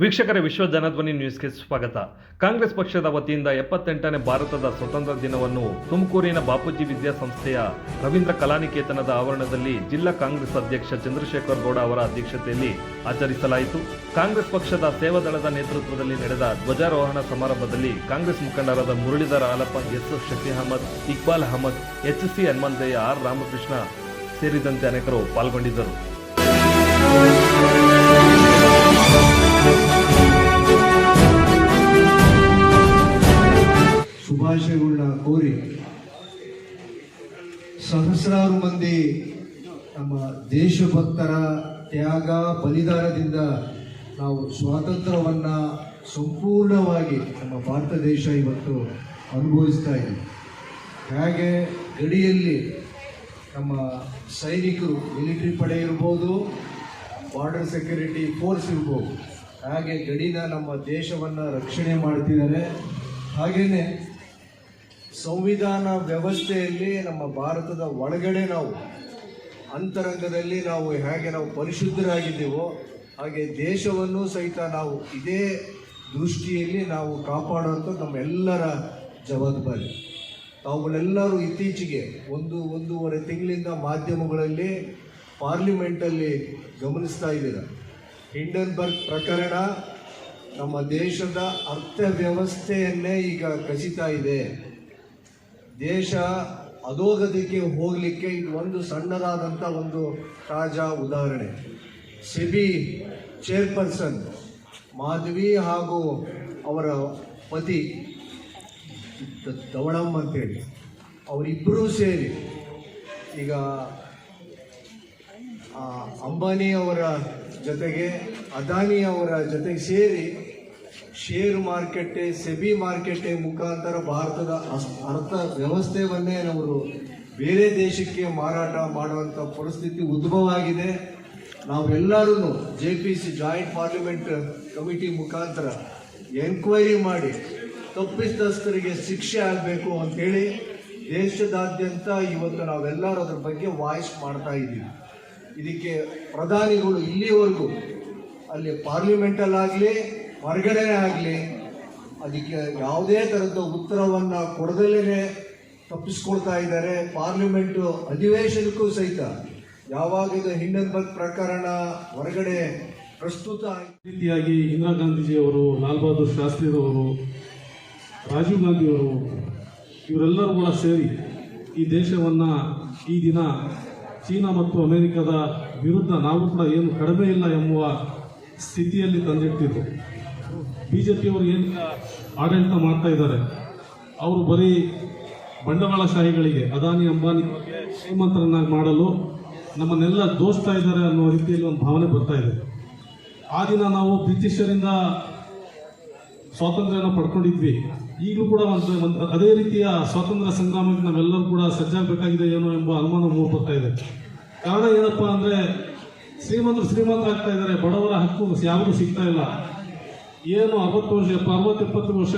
ವೀಕ್ಷಕರ, ವಿಶ್ವ ಜನಧ್ವನಿ ನ್ಯೂಸ್ಗೆ ಸ್ವಾಗತ. ಕಾಂಗ್ರೆಸ್ ಪಕ್ಷದ ವತಿಯಿಂದ ಎಪ್ಪತ್ತೆಂಟನೇ ಭಾರತದ ಸ್ವತಂತ್ರ ದಿನವನ್ನು ತುಮಕೂರಿನ ಬಾಪೂಜಿ ವಿದ್ಯಾಸಂಸ್ಥೆಯ ರವೀಂದ್ರ ಕಲಾನಿಕೇತನದ ಆವರಣದಲ್ಲಿ ಜಿಲ್ಲಾ ಕಾಂಗ್ರೆಸ್ ಅಧ್ಯಕ್ಷ ಚಂದ್ರಶೇಖರ್ ಗೌಡ ಅವರ ಅಧ್ಯಕ್ಷತೆಯಲ್ಲಿ ಆಚರಿಸಲಾಯಿತು. ಕಾಂಗ್ರೆಸ್ ಪಕ್ಷದ ಸೇವಾದಳದ ನೇತೃತ್ವದಲ್ಲಿ ನಡೆದ ಧ್ವಜಾರೋಹಣ ಸಮಾರಂಭದಲ್ಲಿ ಕಾಂಗ್ರೆಸ್ ಮುಖಂಡರಾದ Muralidhara Alappa S Shafi Ahmed, Iqbal Ahmed, H C Hanumanthaiah, R Ramakrishna ಸೇರಿದಂತೆ ಅನೇಕರು ಪಾಲ್ಗೊಂಡಿದ್ದರು. ಸಹಸ್ರಾರು ಮಂದಿ ನಮ್ಮ ದೇಶಭಕ್ತರ ತ್ಯಾಗ ಬಲಿದಾನದಿಂದ ನಾವು ಸ್ವಾತಂತ್ರ್ಯವನ್ನ ಸಂಪೂರ್ಣವಾಗಿ ನಮ್ಮ ಭಾರತ ದೇಶ ಇವತ್ತು ಅನುಭವಿಸ್ತಾ ಇದೆ. ಹಾಗೆ ಗಡಿಯಲ್ಲಿ ನಮ್ಮ ಸೈನಿಕರು ಮಿಲಿಟರಿ ಪಡೆ ಇರ್ಬೋದು ಬಾರ್ಡರ್ ಸೆಕ್ಯೂರಿಟಿ ಫೋರ್ಸ್ ಇರ್ಬೋದು. ಹಾಗೆ ಗಡಿನ ನಮ್ಮ ದೇಶವನ್ನು ರಕ್ಷಣೆ ಮಾಡ್ತಿದ್ದಾರೆ. ಹಾಗೆಯೇ ಸಂವಿಧಾನ ವ್ಯವಸ್ಥೆಯಲ್ಲಿ ನಮ್ಮ ಭಾರತದ ಒಳಗಡೆ ನಾವು, ಅಂತರಂಗದಲ್ಲಿ ನಾವು ಹೇಗೆ ನಾವು ಪರಿಶುದ್ಧರಾಗಿದ್ದೀವೋ, ಹಾಗೆ ದೇಶವನ್ನು ಸಹಿತ ನಾವು ಇದೇ ದೃಷ್ಟಿಯಲ್ಲಿ ನಾವು ಕಾಪಾಡುವಂಥ ನಮ್ಮೆಲ್ಲರ ಜವಾಬ್ದಾರಿ. ತಾವುಗಳೆಲ್ಲರೂ ಇತ್ತೀಚೆಗೆ ಒಂದು, ಒಂದೂವರೆ ತಿಂಗಳಿಂದ ಮಾಧ್ಯಮಗಳಲ್ಲಿ ಪಾರ್ಲಿಮೆಂಟಲ್ಲಿ ಗಮನಿಸ್ತಾ ಇದ್ದೀರ? ಹಿಂಡನ್ಬರ್ಗ್ ಪ್ರಕರಣ ನಮ್ಮ ದೇಶದ ಅರ್ಥವ್ಯವಸ್ಥೆಯನ್ನೇ ಈಗ ಕಸಿತಾ ಇದೆ. ದೇಶ ಅಧೋಗತಿಗೆ ಹೋಗಲಿಕ್ಕೆ ಇದು ಒಂದು ಸಣ್ಣದಾದಂಥ ಒಂದು ತಾಜಾ ಉದಾಹರಣೆ. ಸಿಬಿ ಚೇರ್ಪರ್ಸನ್ ಮಾಧವಿ ಹಾಗೂ ಅವರ ಪತಿ ದವಣಮ್ಮ ದವಣಂ ಅಂತೇಳಿ. ಅವರಿಬ್ಬರೂ ಸೇರಿ ಈಗ ಅಂಬಾನಿ ಅವರ ಜೊತೆಗೆ ಅದಾನಿ ಅವರ ಜೊತೆಗೆ ಸೇರಿ ಶೇರ್ ಮಾರ್ಕೆಟ್, ಸೆಬಿ ಮಾರ್ಕೆಟ್ ಮುಖಾಂತರ ಭಾರತದ ಅರ್ಥ ವ್ಯವಸ್ಥೆಯನ್ನೇ ಅವರು ಬೇರೆ ದೇಶಕ್ಕೆ ಮಾರಾಟ ಮಾಡುವಂಥ ಪರಿಸ್ಥಿತಿ ಉದ್ಭವ ಆಗಿದೆ ನಾವೆಲ್ಲರೂ J P C joint parliament committee ಮುಖಾಂತರ ಎನ್ಕ್ವೈರಿ ಮಾಡಿ ತಪ್ಪಿತಸ್ಥರಿಗೆ ಶಿಕ್ಷೆ ಆಗಬೇಕು ಅಂತೇಳಿ ದೇಶದಾದ್ಯಂತ ಇವತ್ತು ನಾವೆಲ್ಲರೂ ಅದ್ರ ಬಗ್ಗೆ ವಾಯ್ಸ್ ಮಾಡ್ತಾ ಇದ್ದೀವಿ. ಇದಕ್ಕೆ ಪ್ರಧಾನಿಗಳು ಇಲ್ಲಿವರೆಗೂ ಅಲ್ಲಿ ಪಾರ್ಲಿಮೆಂಟಲ್ಲಾಗಲಿ ಹೊರಗಡೆನೇ ಆಗಲಿ, ಅದಕ್ಕೆ ಯಾವುದೇ ಥರದ ಉತ್ತರವನ್ನು ಕೊಡದಲ್ಲೇ ತಪ್ಪಿಸ್ಕೊಳ್ತಾ ಇದ್ದಾರೆ. ಪಾರ್ಲಿಮೆಂಟು ಅಧಿವೇಶನಕ್ಕೂ ಸಹಿತ ಯಾವಾಗ ಇದು ಹಿಂಡನ್ಬರ್ಗ್ ಪ್ರಕರಣ ಹೊರಗಡೆ ಪ್ರಸ್ತುತ ರೀತಿಯಾಗಿ ಇಂದಿರಾ ಗಾಂಧೀಜಿಯವರು, ಲಾಲ್ ಬಹದ್ದೂರ್ ಶಾಸ್ತ್ರಿರವರು, ರಾಜೀವ್ ಗಾಂಧಿಯವರು, ಇವರೆಲ್ಲರೂ ಕೂಡ ಸೇರಿ ಈ ದೇಶವನ್ನು ಈ ದಿನ ಚೀನಾ ಮತ್ತು ಅಮೆರಿಕದ ವಿರುದ್ಧ ನಾವು ಕೂಡ ಏನು ಕಡಿಮೆ ಇಲ್ಲ ಎಂಬುವ ಸ್ಥಿತಿಯಲ್ಲಿ ತಂದಿಟ್ಟಿದ್ರು. ಬಿ ಜೆ ಪಿಯವರು ಏನು ಆಡಳಿತ ಮಾಡ್ತಾ ಇದ್ದಾರೆ, ಅವರು ಬರೀ ಬಂಡವಾಳಶಾಹಿಗಳಿಗೆ, ಅದಾನಿ, ಅಂಬಾನಿ ಶ್ರೀಮಂತರನ್ನಾಗಿ ಮಾಡಲು ನಮ್ಮನ್ನೆಲ್ಲ ದೋಸ್ತಾ ಇದ್ದಾರೆ ಅನ್ನೋ ರೀತಿಯಲ್ಲಿ ಒಂದು ಭಾವನೆ ಬರ್ತಾ ಇದೆ. ಆ ದಿನ ನಾವು ಬ್ರಿಟಿಷರಿಂದ ಸ್ವಾತಂತ್ರ್ಯನ ಪಡ್ಕೊಂಡಿದ್ವಿ. ಈಗಲೂ ಕೂಡ ಒಂದು ಅದೇ ರೀತಿಯ ಸ್ವಾತಂತ್ರ್ಯ ಸಂಗ್ರಾಮಕ್ಕೆ ನಾವೆಲ್ಲರೂ ಕೂಡ ಸಜ್ಜಾಗಬೇಕಾಗಿದೆ ಏನೋ ಎಂಬ ಅನುಮಾನ ಮೂಡ್ಬರ್ತಾ ಇದೆ. ಕಾರಣ ಏನಪ್ಪಾ ಅಂದರೆ ಶ್ರೀಮಂತರು ಶ್ರೀಮಂತರಾಗ್ತಾ ಇದ್ದಾರೆ, ಬಡವರ ಹಕ್ಕು ಯಾವುದೂ ಸಿಗ್ತಾ ಇಲ್ಲ. ಏನು ಅರವತ್ತು ಇಪ್ಪತ್ತು ವರ್ಷ